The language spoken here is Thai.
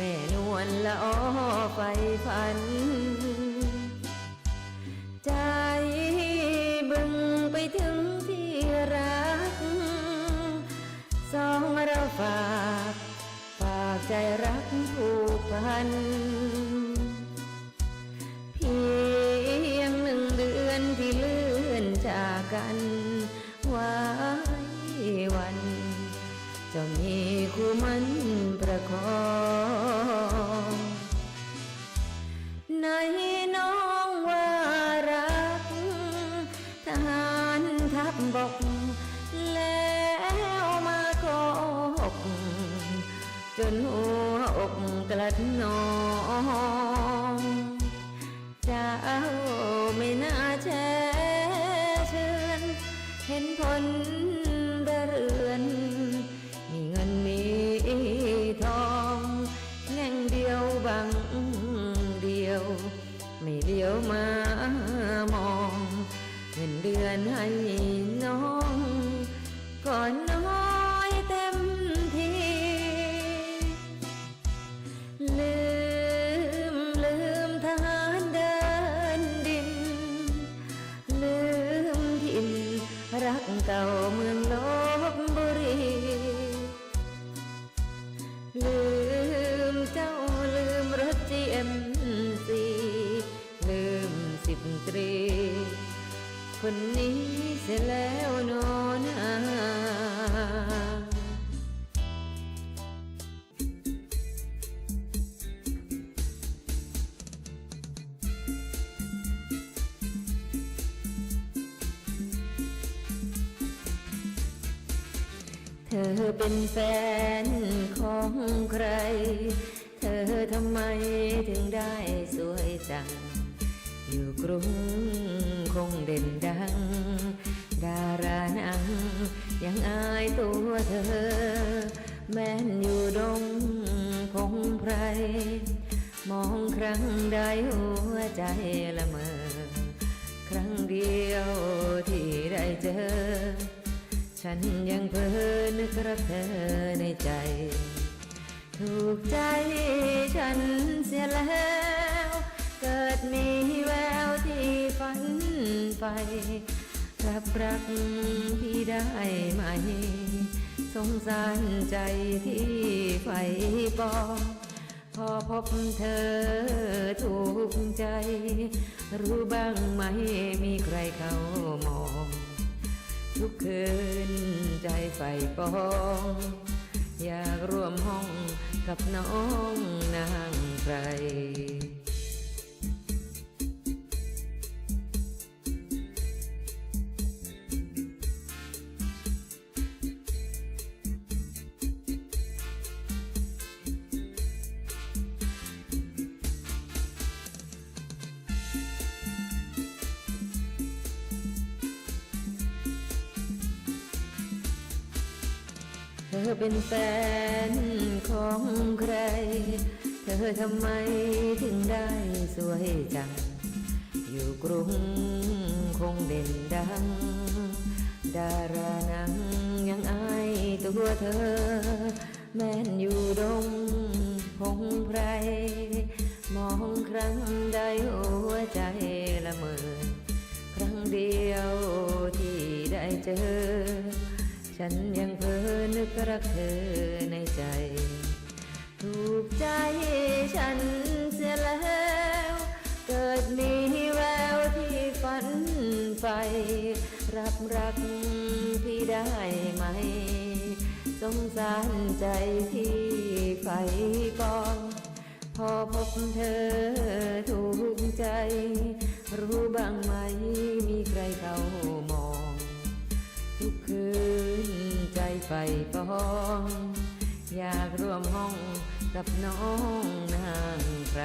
ม่นวลละอ้อไฟฝัน ใจบึงไปถึงที่รัก สองเราฝากฝากใจรักผูกพัน เพียงหนึ่งเดือนที่เลื่อนจากกันไว้วันจะมีคู่มันประคอง บก แล้วมาโกหกจนหัวอกกลัดนองเจ้าไม่น่าแช่เชิญเห็นผลระเรือน มีเงินมีทองแง่งเดียวบังเดียว ไม่เลี้ยวมา อนให้น้องก่อนน้อยเต็มทีลืมลืมทานเดินดิน ลืมถิ่นรักเก่าเมือง คนนี้เสียแล้วโนนาเธอเป็นแฟนของใคร เธอทำไมถึงได้สวยจัง อยู่กรุงคงเด่นดัง ดารานังยังอายตัวเธอ แม้นอยู่ดงพงไพร มองครั้งใดหัวใจละเมอ ครั้งเดียวที่ได้เจอ ฉันยังเพ้อนึกรักเธอในใจ ถูกใจฉันเสียแล้ว เกิดมี ไปรับรักพี่ได้ไหม สงสารใจที่ไฟปองพอพบเธอถูกใจ รู้บ้างไหมมีใครเขามอง ทุกคืนใจใฝ่ปอง อยากร่วมห้องกับน้องนางไพร ธอเป็นแฟนของใคร เธอทำไมถึงได้สวยจัง อยู่กรุงคงเด่นดัง ดารานังยังอายตัวเธอ แม้นอยู่ดงพงไพร มองครั้งใดหัวใจละเมอ ครั้งเดียวที่ได้เจอ ฉันยังเพ้อนึกรักเธอในใจ ถูกใจฉันเสียแล้ว เกิดมีแววที่ฝันใฝ่รับรักพี่ได้ไหม สงสารใจที่ไฟปองพอพบเธอถูกใจ รู้บ้างไหมมีใครเขามอง ทุกคืนใจไฟปอง อยากร่วมห้องกับน้องนางใคร